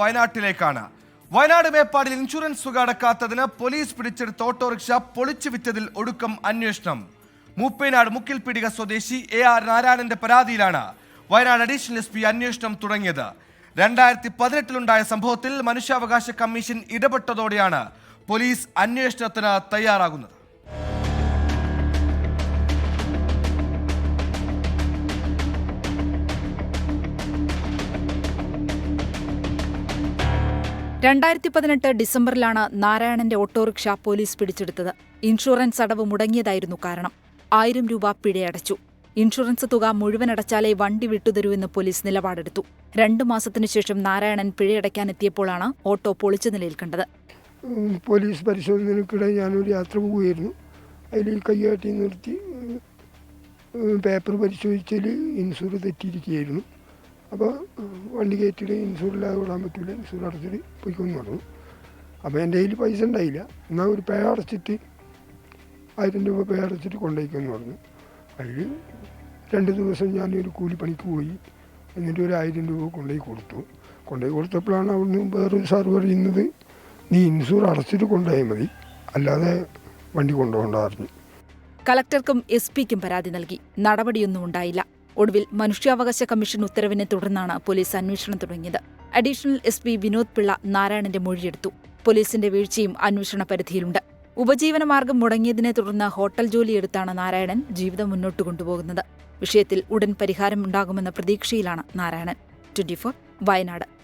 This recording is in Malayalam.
വയനാട്ടിലേക്കാണ്. വയനാട് മേപ്പാടിൽ ഇൻഷുറൻസ് തുക അടക്കാത്തതിന് പോലീസ് പിടിച്ചെടുത്ത ഓട്ടോറിക്ഷ പൊളിച്ചു വിറ്റതിൽ ഒടുക്കം അന്വേഷണം. മൂപ്പേനാട് മുക്കിൽ പിടിക സ്വദേശി എ ആർ നാരായണന്റെ പരാതിയിലാണ് വയനാട് അഡീഷണൽ എസ് പി അന്വേഷണം തുടങ്ങിയത്. രണ്ടായിരത്തി പതിനെട്ടിലുണ്ടായ സംഭവത്തിൽ മനുഷ്യാവകാശ കമ്മീഷൻ ഇടപെട്ടതോടെയാണ് പോലീസ് അന്വേഷണത്തിന് തയ്യാറാകുന്നത്. രണ്ടായിരത്തി പതിനെട്ട് ഡിസംബറിലാണ് നാരായണന്റെ ഓട്ടോറിക്ഷ പോലീസ് പിടിച്ചെടുത്തത്. ഇൻഷുറൻസ് അടവ് മുടങ്ങിയതായിരുന്നു കാരണം. ആയിരം രൂപ പിഴയടച്ചു. ഇൻഷുറൻസ് തുക മുഴുവൻ അടച്ചാലേ വണ്ടി വിട്ടുതരൂവെന്ന് പോലീസ് നിലപാടെടുത്തു. രണ്ടു മാസത്തിനു ശേഷം നാരായണൻ പിഴയടയ്ക്കാനെത്തിയപ്പോഴാണ് ഓട്ടോ പൊളിച്ച നിലയിൽ കണ്ടത്. പോലീസ് പരിശോധനയ്ക്കിടെ ഞാനൊരു യാത്ര പോവുകയായിരുന്നു. അതിൽ കയ്യാട്ടി നിർത്തി പേപ്പർ പരിശോധിച്ചാൽ ഇൻഷുർ തെറ്റിയിരിക്കുകയായിരുന്നു. അപ്പോൾ വണ്ടി കയറ്റിയിട്ട് ഇൻഷൂറില്ലാതെ വിടാൻ പറ്റില്ല ഇൻഷൂർ അടച്ചിട്ട് പോയിക്കൊന്ന് പറഞ്ഞു. അപ്പോൾ എന്റെ കയ്യിൽ പൈസ ഉണ്ടായില്ല. എന്നാൽ ഒരു പേ അടച്ചിട്ട് ആയിരം രൂപ പേ അടച്ചിട്ട് കൊണ്ടുപോയിക്കെന്ന് പറഞ്ഞു. അതിൽ രണ്ട് ദിവസം ഞാൻ ഒരു കൂലിപ്പണിക്ക് പോയി. എന്നിട്ട് ഒരു ആയിരം രൂപ കൊണ്ടുപോയി കൊടുത്തു. കൊണ്ടുപോയി കൊടുത്തപ്പോഴാണ് അവിടുന്ന് വേറൊരു സാർ പറയുന്നത് നീ ഇൻഷൂർ അടച്ചിട്ട് കൊണ്ടുപോയാൽ മതി. അല്ലാതെ വണ്ടി കൊണ്ടുപോകണ്ട കളക്ടർക്കും എസ് പിക്കും പരാതി നൽകി. നടപടിയൊന്നും ഉണ്ടായില്ല. ഒടുവിൽ മനുഷ്യാവകാശ കമ്മീഷൻ ഉത്തരവിനെ തുടർന്നാണ് പോലീസ് അന്വേഷണം തുടങ്ങിയത്. Additional S P Vinod Pillai നാരായണന്റെ മൊഴിയെടുത്തു. പോലീസിന്റെ വീഴ്ചയും അന്വേഷണ പരിധിയിലുണ്ട്. ഉപജീവന മാർഗം മുടങ്ങിയതിനെ തുടർന്ന് ഹോട്ടൽ ജോലിയെടുത്താണ് നാരായണൻ ജീവിതം മുന്നോട്ട് കൊണ്ടുപോകുന്നത്. വിഷയത്തിൽ ഉടൻ പരിഹാരം ഉണ്ടാകുമെന്ന പ്രതീക്ഷയിലാണ് നാരായണൻ. ട്വന്റി വയനാട്.